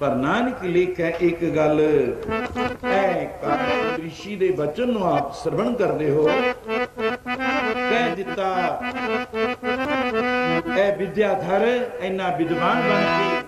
ਪਰ ਨਾਨਕ ਲਿਖੈ ਇੱਕ ਗੱਲ। ਐ ਕਾਰਨ ਰਿਸ਼ੀ ਦੇ ਬਚਨ ਨੂੰ ਆਪ ਸਰਵਣ ਕਰਦੇ ਹੋ। ਕਹਿ ਦਿੱਤਾ, ਐ ਵਿਦਿਆਧਰ ਇੰਨਾ ਵਿਦਵਾਨ ਬਣ ਕੇ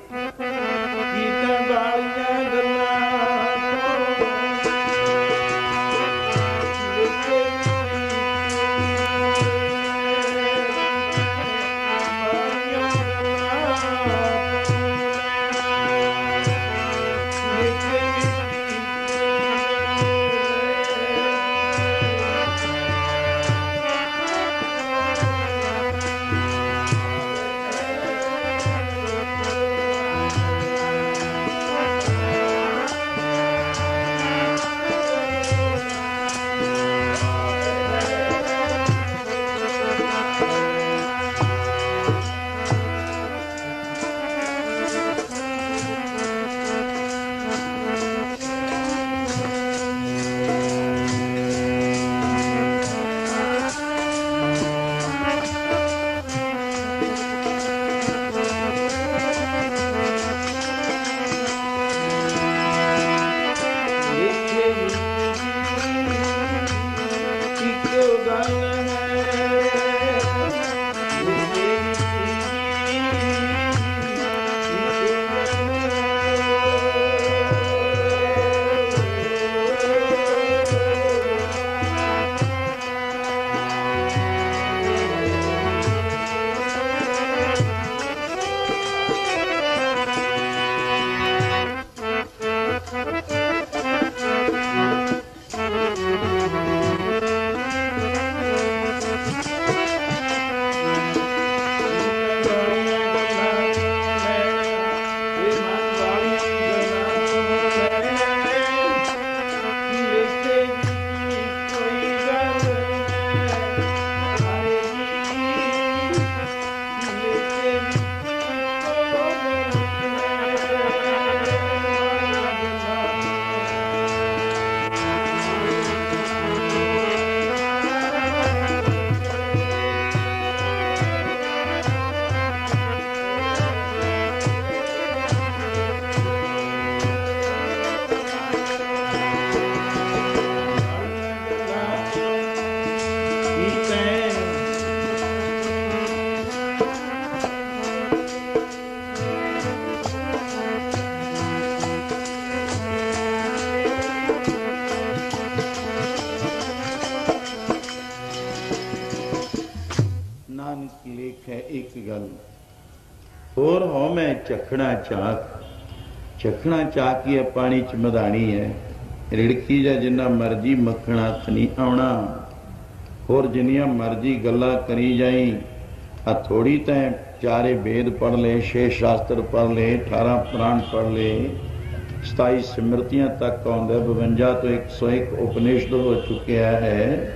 ਨਾਨਕ ਲੇਖ ਹੈ ਇੱਕ ਗੱਲ। ਹੋਰ ਹੋ ਮੈਂ ਚਖਣਾ ਚਾਕ। ਚਖਣਾ ਚਾਕ ਹੈ ਪਾਣੀ ਚ ਮਧਾਣੀ ਹੈ। ਰਿੜਕੀ ਜਾਂ ਜਿੰਨਾ ਮਰਜ਼ੀ ਮੱਖਣਾ ਹੱਥ ਆਉਣਾ। ਹੋਰ ਜਿੰਨੀਆਂ ਮਰਜ਼ੀ ਗੱਲਾਂ ਕਰੀ ਜਾਈ, ਆ ਥੋੜੀ ਤਾਂ ਚਾਰੇ ਵੇਦ ਪੜ ਲਏ, ਛੇ ਸ਼ਾਸਤਰ ਪੜ ਲਏ 18 ਪੁਰਾਣ ਪੜ ਲਏ। 27 ਸਿਮਰਤੀਆਂ ਤੱਕ ਆਉਂਦਾ 52 ਤੋਂ 101 ਉਪਨਿਸ਼ਦ ਹੋ ਚੁੱਕਿਆ ਹੈ।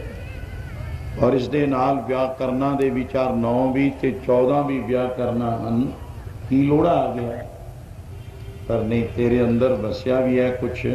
ਔਰ ਇਸ ਦੇ ਨਾਲ ਵਿਆਕਰਨਾਂ ਦੇ ਵਿਚਾਰ 9 ਵੀ ਤੇ 14 ਵੀ ਵਿਆਕਰਨਾਂ ਹਨ। ਕੀ ਲੋੜਾ ਆ ਗਿਆ? ਪਰ ਨਹੀਂ, ਤੇਰੇ ਅੰਦਰ ਵਸਿਆ ਵੀ ਹੈ ਕੁਛ।